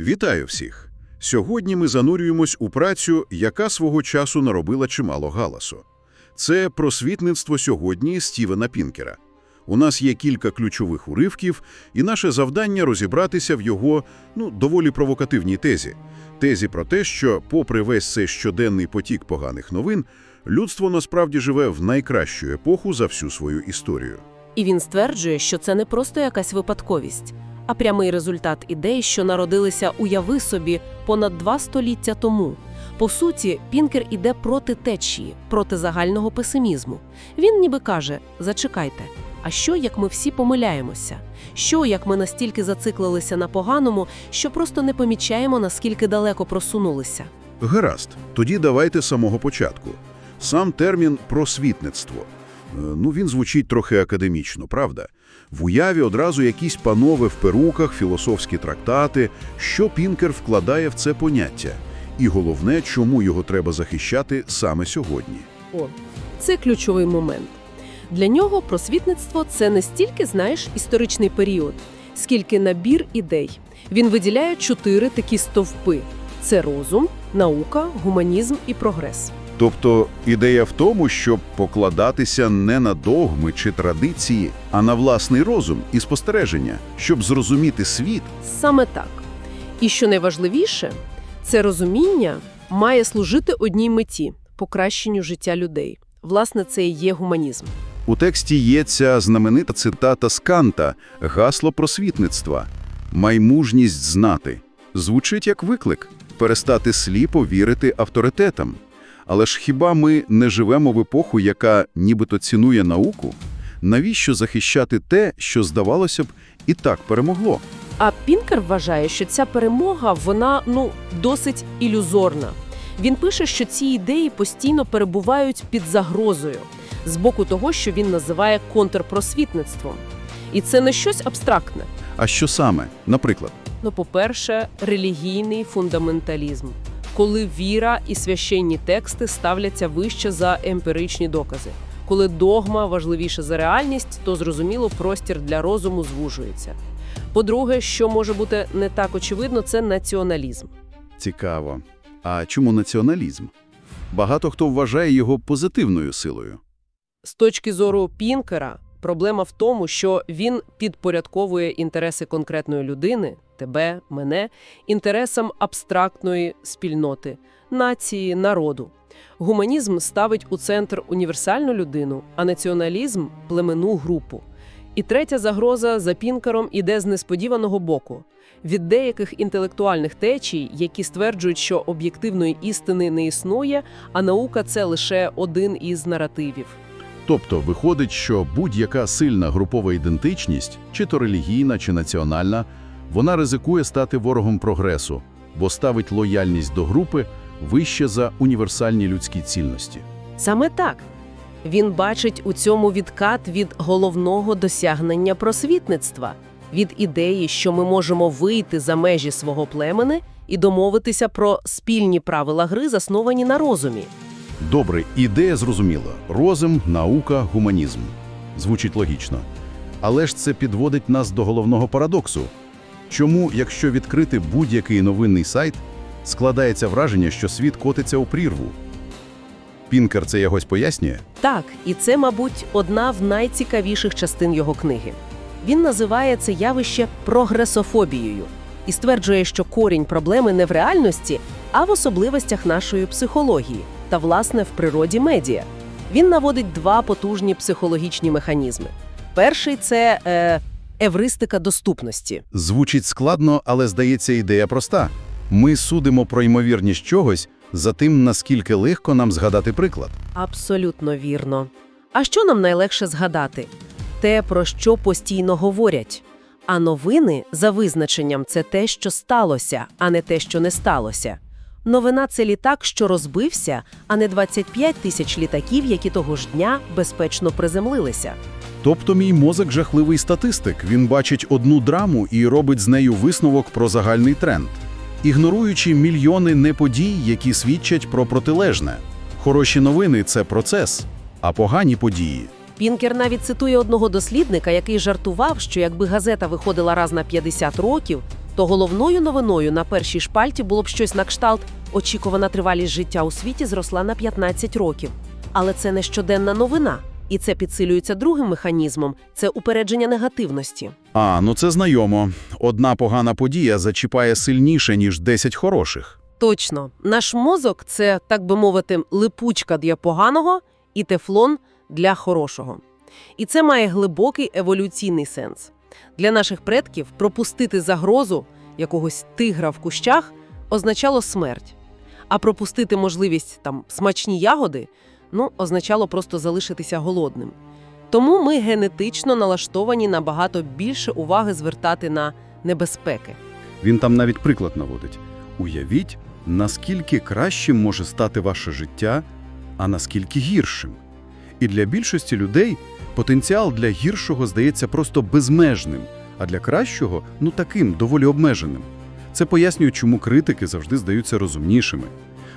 Вітаю всіх! Сьогодні ми занурюємось у працю, яка свого часу наробила чимало галасу. Це просвітництво сьогодні Стівена Пінкера. У нас є кілька ключових уривків, і наше завдання розібратися в його, ну, доволі провокативній тезі. Тезі про те, що, попри весь цей щоденний потік поганих новин, людство насправді живе в найкращу епоху за всю свою історію. І він стверджує, що це не просто якась випадковість, а прямий результат ідей, що народилися уяви собі понад два століття тому. По суті, Пінкер іде проти течії, проти загального песимізму. Він ніби каже: зачекайте. А що, як ми всі помиляємося? Що, як ми настільки зациклилися на поганому, що просто не помічаємо, наскільки далеко просунулися? Гаразд, тоді давайте самого початку. Сам термін «просвітництво». Е, Ну, він звучить трохи академічно, правда? В уяві одразу якісь панове в перуках, філософські трактати, що Пінкер вкладає в це поняття. І головне, чому його треба захищати саме сьогодні. О, це ключовий момент. Для нього просвітництво це не стільки, знаєш, історичний період, скільки набір ідей. Він виділяє чотири такі стовпи: це розум, наука, гуманізм і прогрес. Тобто ідея в тому, щоб покладатися не на догми чи традиції, а на власний розум і спостереження, щоб зрозуміти світ Саме так. І що найважливіше, це розуміння має служити одній меті покращенню життя людей. Власне, це і є гуманізм. У тексті є ця знаменита цитата з Канта «Гасло просвітництва» «Маймужність знати». Звучить як виклик – перестати сліпо вірити авторитетам. Але ж хіба ми не живемо в епоху, яка нібито цінує науку? Навіщо захищати те, що, здавалося б, і так перемогло? А Пінкер вважає, що ця перемога вона ну досить ілюзорна. Він пише, що ці ідеї постійно перебувають під загрозою з боку того, що він називає контрпросвітництвом. І це не щось абстрактне. А що саме? Наприклад, Ну, по-перше, релігійний фундаменталізм, коли віра і священні тексти ставляться вище за емпіричні докази. Коли догма важливіша за реальність, то зрозуміло, простір для розуму звужується. По-друге, що може бути не так очевидно, це націоналізм. цікаво. А чому націоналізм? Багато хто вважає його позитивною силою. З точки зору Пінкера, проблема в тому, що він підпорядковує інтереси конкретної людини, тебе, мене, інтересам абстрактної спільноти, нації, народу. Гуманізм ставить у центр універсальну людину, а націоналізм племенну групу. І третя загроза за Пінкером іде з несподіваного боку від деяких інтелектуальних течій, які стверджують, що об'єктивної істини не існує, а наука це лише один із наративів. Тобто виходить, що будь-яка сильна групова ідентичність, чи то релігійна, чи національна, вона ризикує стати ворогом прогресу, бо ставить лояльність до групи вище за універсальні людські цінності. Саме так. Він бачить у цьому відкат від головного досягнення просвітництва, від ідеї, що ми можемо вийти за межі свого племени і домовитися про спільні правила гри, засновані на розумі. Добре, ідея зрозуміла. Розум, наука, гуманізм. Звучить логічно. Але ж це підводить нас до головного парадоксу. Чому, якщо відкрити будь-який новинний сайт, складається враження, що світ котиться у прірву? Пінкер це якось пояснює? Так, і це, мабуть, одна в найцікавіших частин його книги. Він називає це явище прогресофобією і стверджує, що корінь проблеми не в реальності, а в особливостях нашої психології та, власне, в природі медіа. Він наводить два потужні психологічні механізми. Перший це е, евристика доступності. Звучить складно, але здається, ідея проста. Ми судимо про ймовірність чогось за тим, наскільки легко нам згадати приклад. Абсолютно вірно. А що нам найлегше згадати? Те, про що постійно говорять. А новини, за визначенням, це те, що сталося, а не те, що не сталося. Новина це літак, що розбився, а не 25 тисяч літаків, які того ж дня безпечно приземлилися. Тобто мій мозок жахливий статистик. Він бачить одну драму і робить з нею висновок про загальний тренд, ігноруючи мільйони неподій, які свідчать про протилежне. Хороші новини це процес, а погані події Пінкер навіть цитує одного дослідника, який жартував, що якби газета виходила раз на 50 років, то головною новиною на першій шпальті було б щось на кшталт очікувана тривалість життя у світі зросла на 15 років. Але це не щоденна новина, і це підсилюється другим механізмом це упередження негативності. А, ну це знайомо. Одна погана подія зачіпає сильніше, ніж 10 хороших. Точно, наш мозок це, так би мовити, липучка для поганого і тефлон для хорошого. І це має глибокий еволюційний сенс. Для наших предків пропустити загрозу якогось тигра в кущах означало смерть, а пропустити можливість там смачні ягоди ну, означало просто залишитися голодним. Тому ми генетично налаштовані набагато більше уваги звертати на небезпеки. Він там навіть приклад наводить. Уявіть, наскільки кращим може стати ваше життя, а наскільки гіршим. І для більшості людей потенціал для гіршого здається просто безмежним, а для кращого – ну таким, доволі обмеженим. Це пояснює, чому критики завжди здаються розумнішими.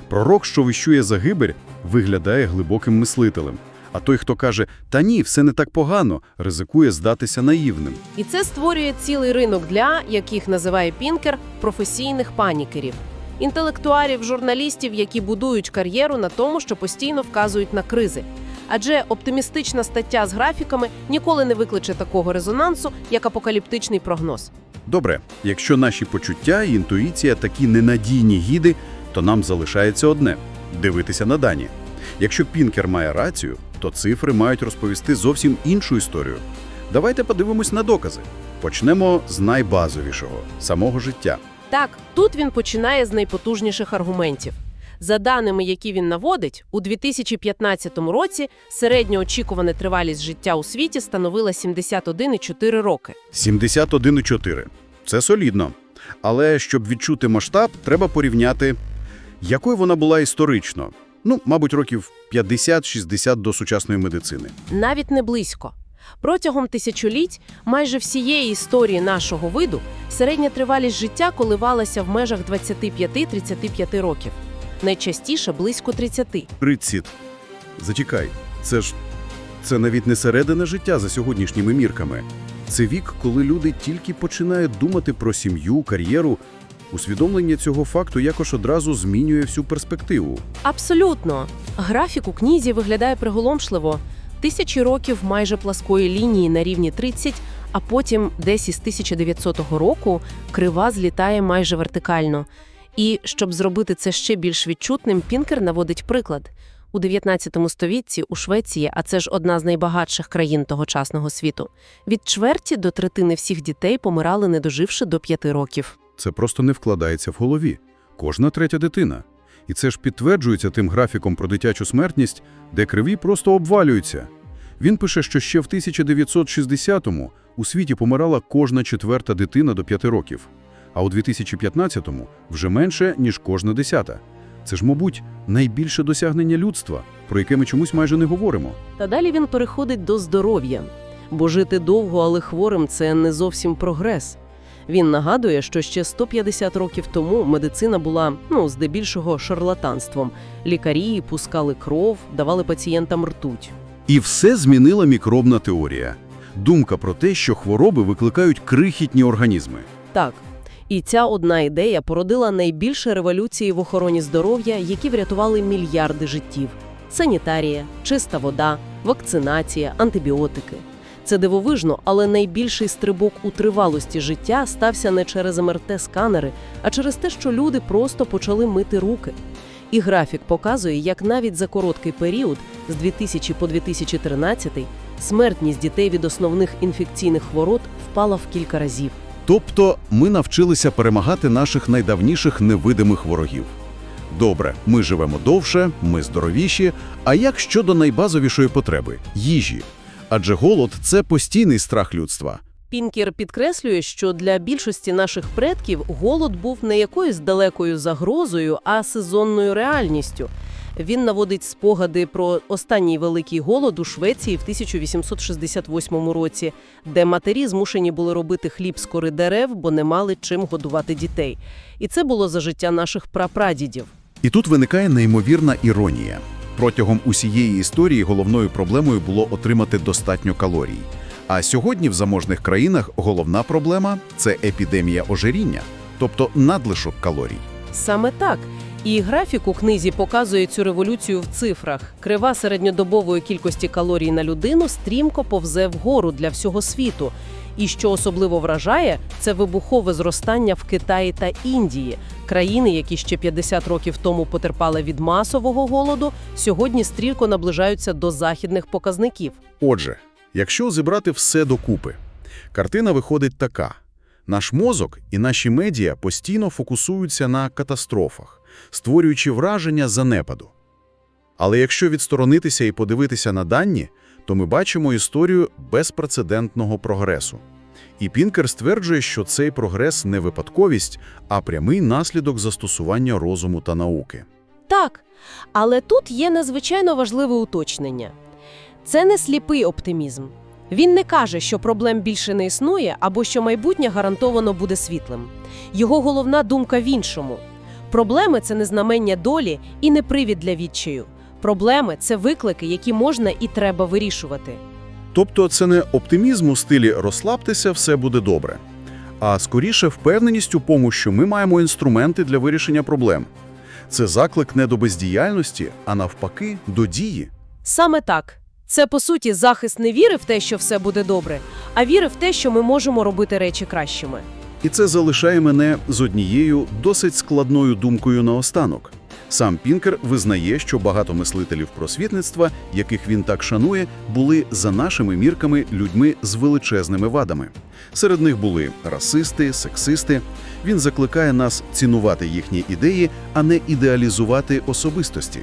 Пророк, що вищує загибель, виглядає глибоким мислителем. А той, хто каже «та ні, все не так погано», ризикує здатися наївним. І це створює цілий ринок для, яких називає Пінкер, професійних панікерів. Інтелектуарів, журналістів, які будують кар'єру на тому, що постійно вказують на кризи. Адже оптимістична стаття з графіками ніколи не викличе такого резонансу, як апокаліптичний прогноз. Добре, якщо наші почуття і інтуїція такі ненадійні гіди, то нам залишається одне – дивитися на дані. Якщо Пінкер має рацію, то цифри мають розповісти зовсім іншу історію. Давайте подивимось на докази. Почнемо з найбазовішого – самого життя. Так, тут він починає з найпотужніших аргументів. За даними, які він наводить, у 2015 році середня очікувана тривалість життя у світі становила 71,4 роки. 71,4. Це солідно. Але щоб відчути масштаб, треба порівняти, якою вона була історично. Ну, мабуть, років 50-60 до сучасної медицини. Навіть не близько. Протягом тисячоліть майже всієї історії нашого виду середня тривалість життя коливалася в межах 25-35 років. Найчастіше близько 30. 30. Зачекай, це ж це навіть не середина життя за сьогоднішніми мірками. Це вік, коли люди тільки починають думати про сім'ю, кар'єру. Усвідомлення цього факту якось одразу змінює всю перспективу. Абсолютно. Графік у книзі виглядає приголомшливо. Тисячі років майже пласкої лінії на рівні 30, а потім десь із 1900 року крива злітає майже вертикально. І щоб зробити це ще більш відчутним, Пінкер наводить приклад. У 19 столітті у Швеції, а це ж одна з найбагатших країн тогочасного світу, від чверті до третини всіх дітей помирали, не доживши до 5 років. Це просто не вкладається в голові. Кожна третя дитина. І це ж підтверджується тим графіком про дитячу смертність, де криві просто обвалюються. Він пише, що ще в 1960-му у світі помирала кожна четверта дитина до 5 років, а у 2015-му вже менше, ніж кожна десята. Це ж, мабуть, найбільше досягнення людства, про яке ми чомусь майже не говоримо. Та далі він переходить до здоров'я. Бо жити довго, але хворим це не зовсім прогрес. Він нагадує, що ще 150 років тому медицина була ну здебільшого шарлатанством. Лікарі пускали кров, давали пацієнтам ртуть. І все змінила мікробна теорія. Думка про те, що хвороби викликають крихітні організми. Так. І ця одна ідея породила найбільші революції в охороні здоров'я, які врятували мільярди життів: санітарія, чиста вода, вакцинація, антибіотики. Це дивовижно, але найбільший стрибок у тривалості життя стався не через МРТ-сканери, а через те, що люди просто почали мити руки. І графік показує, як навіть за короткий період з 2000 по 2013 смертність дітей від основних інфекційних хвороб впала в кілька разів. Тобто ми навчилися перемагати наших найдавніших невидимих ворогів. Добре, ми живемо довше, ми здоровіші, а як щодо найбазовішої потреби – їжі? Адже голод – це постійний страх людства. Пінкер підкреслює, що для більшості наших предків голод був не якоюсь далекою загрозою, а сезонною реальністю. Він наводить спогади про останній великий голод у Швеції в 1868 році, де матері змушені були робити хліб з кори дерев, бо не мали чим годувати дітей. І це було за життя наших прапрадідів. І тут виникає неймовірна іронія. Протягом усієї історії головною проблемою було отримати достатньо калорій. А сьогодні в заможних країнах головна проблема – це епідемія ожиріння, тобто надлишок калорій. Саме так. І графік у книзі показує цю революцію в цифрах. Крива середньодобової кількості калорій на людину стрімко повзе вгору для всього світу. І що особливо вражає, це вибухове зростання в Китаї та Індії. Країни, які ще 50 років тому потерпали від масового голоду, сьогодні стрімко наближаються до західних показників. Отже, якщо зібрати все докупи, картина виходить така. Наш мозок і наші медіа постійно фокусуються на катастрофах, створюючи враження занепаду. Але якщо відсторонитися і подивитися на дані, то ми бачимо історію безпрецедентного прогресу. І Пінкер стверджує, що цей прогрес не випадковість, а прямий наслідок застосування розуму та науки. Так, але тут є надзвичайно важливе уточнення. Це не сліпий оптимізм. Він не каже, що проблем більше не існує або що майбутнє гарантовано буде світлим. Його головна думка в іншому. Проблеми це не знамення долі і не привід для відчаю. Проблеми це виклики, які можна і треба вирішувати. Тобто це не оптимізм у стилі «розслабтеся, все буде добре», а скоріше впевненість у тому, що ми маємо інструменти для вирішення проблем. Це заклик не до бездіяльності, а навпаки, до дії. Саме так. Це, по суті, захист не віри в те, що все буде добре, а віри в те, що ми можемо робити речі кращими. І це залишає мене з однією досить складною думкою наостанок. Сам Пінкер визнає, що багато мислителів просвітництва, яких він так шанує, були за нашими мірками людьми з величезними вадами. Серед них були расисти, сексисти. Він закликає нас цінувати їхні ідеї, а не ідеалізувати особистості.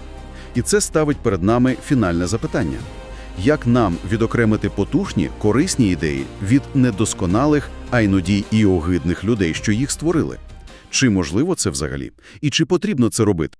І це ставить перед нами фінальне запитання. Як нам відокремити потужні, корисні ідеї від недосконалих, а іноді і огидних людей, що їх створили? Чи можливо це взагалі? І чи потрібно це робити?